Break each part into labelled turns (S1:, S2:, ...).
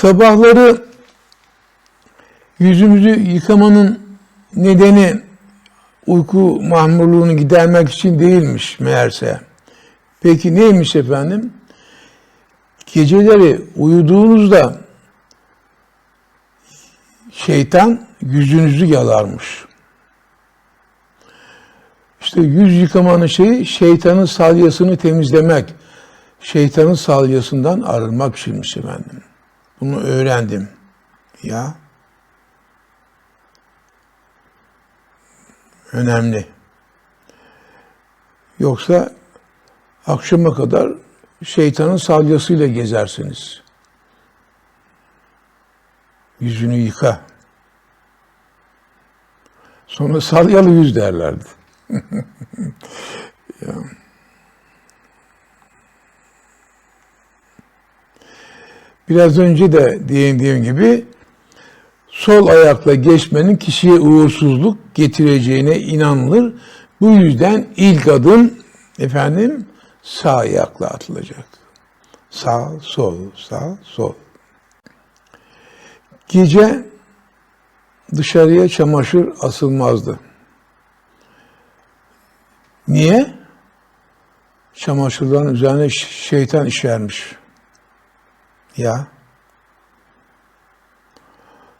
S1: Sabahları yüzümüzü yıkamanın nedeni uyku mahmurluğunu gidermek için değilmiş meğerse. Peki neymiş efendim? Geceleri uyuduğunuzda şeytan yüzünüzü yalarmış. İşte yüz yıkamanın şeyi şeytanın salyasını temizlemek. Şeytanın salyasından arınmak içinmiş efendim. Bunu öğrendim. Ya. Önemli. Yoksa akşama kadar şeytanın salyasıyla gezersiniz. Yüzünü yıka. Sonra salyalı yüz derlerdi. Biraz önce de değindiğim gibi sol ayakla geçmenin kişiye uğursuzluk getireceğine inanılır. Bu yüzden ilk adım efendim sağ ayakla atılacak. Sağ, sol, sağ, sol. Gece dışarıya çamaşır asılmazdı. Niye? Çamaşırların üzerine şeytan işermiş. Ya.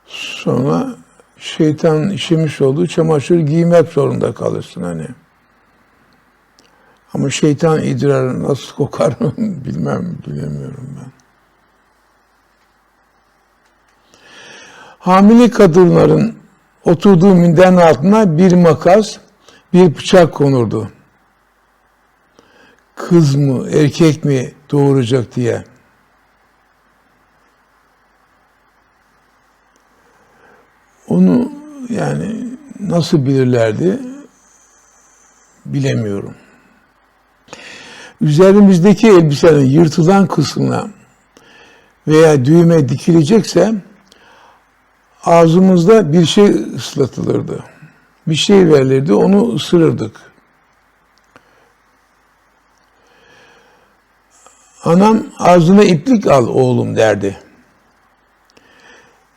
S1: Sonra şeytan işemiş olduğu çamaşır giymek zorunda kalırsın hani. Ama şeytan idrarı nasıl kokar bilmem, bilemiyorum ben. Hamile kadınların oturduğu minderin altına bir makas, bir bıçak konurdu. Kız mı, erkek mi doğuracak diye. Onu yani nasıl bilirlerdi bilemiyorum. Üzerimizdeki elbisenin yırtılan kısmına veya düğme dikilecekse ağzımızda bir şey ıslatılırdı. Bir şey verilirdi, onu ısırırdık. Anam ağzına iplik al oğlum derdi.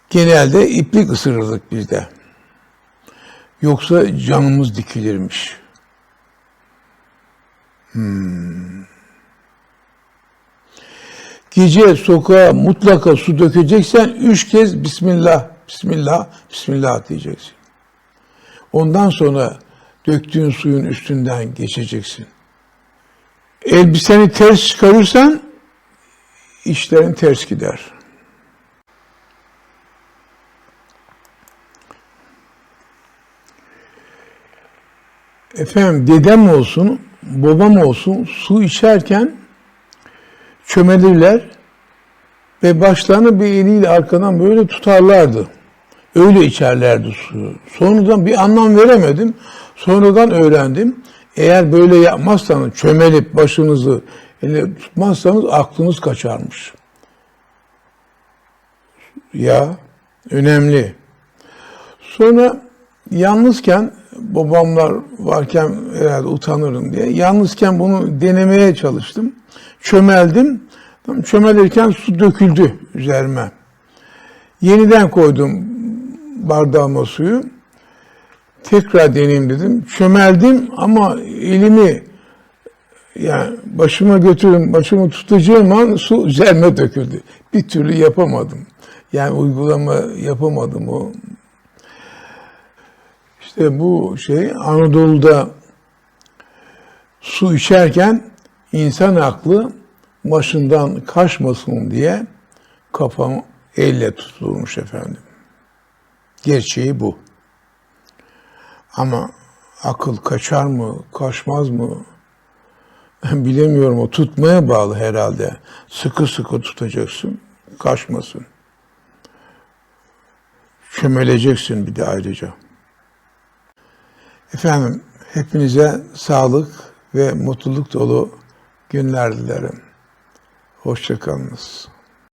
S1: Genelde iplik ısırırdık biz de. Yoksa canımız dikilirmiş. Hmm. Gece sokağa mutlaka su dökeceksen üç kez Bismillah, Bismillah, Bismillah diyeceksin. Ondan sonra döktüğün suyun üstünden geçeceksin. Elbiseni ters çıkarırsan işlerin ters gider. Efendim dedem olsun, babam olsun su içerken çömelirler ve başlarını bir eliyle arkadan böyle tutarlardı. Öyle içerlerdi suyu. Sonradan bir anlam veremedim. Sonradan öğrendim. Eğer böyle yapmazsanız, çömelip başınızı ele tutmazsanız aklınız kaçarmış. Ya önemli. Sonra yalnızken babamlar varken herhalde utanırım diye yalnızken bunu denemeye çalıştım. Çömeldim. Tam çömelirken su döküldü üzerime. Yeniden koydum bardağıma suyu. Tekrar deneyeyim dedim. Çömeldim ama elimi yani başıma götürün, başımı tutacağım an su üzerime döküldü. Bir türlü yapamadım. Yani uygulama yapamadım o. İşte bu şey Anadolu'da su içerken insan aklı başından kaçmasın diye kafam elle tutulmuş efendim. Gerçeği bu. Ama akıl kaçar mı, kaçmaz mı bilemiyorum. O tutmaya bağlı herhalde. Sıkı sıkı tutacaksın, kaçmasın. Çömeleceksin bir de ayrıca. Efendim, hepinize sağlık ve mutluluk dolu günler dilerim. Hoşçakalınız.